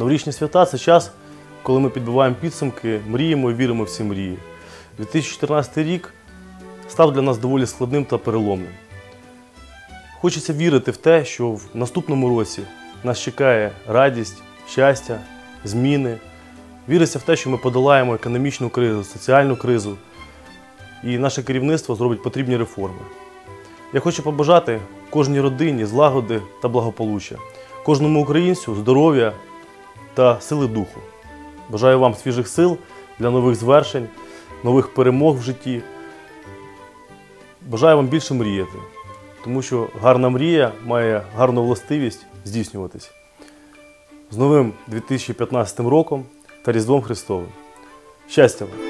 Новорічні свята це час, коли ми підбиваємо підсумки, мріємо і віримо в ці мрії. 2014 рік став для нас доволі складним та переломним. Хочеться вірити в те, що в наступному році нас чекає радість, щастя, зміни. Віриться в те, що ми подолаємо економічну кризу, соціальну кризу, і наше керівництво зробить потрібні реформи. Я хочу побажати кожній родині злагоди та благополуччя, кожному українцю здоров'я та сили духу. Бажаю вам свіжих сил для нових звершень, нових перемог в житті. Бажаю вам більше мріяти, тому що гарна мрія має гарну властивість здійснюватись. З новим 2015 роком та Різдвом Христовим. Щастя вам!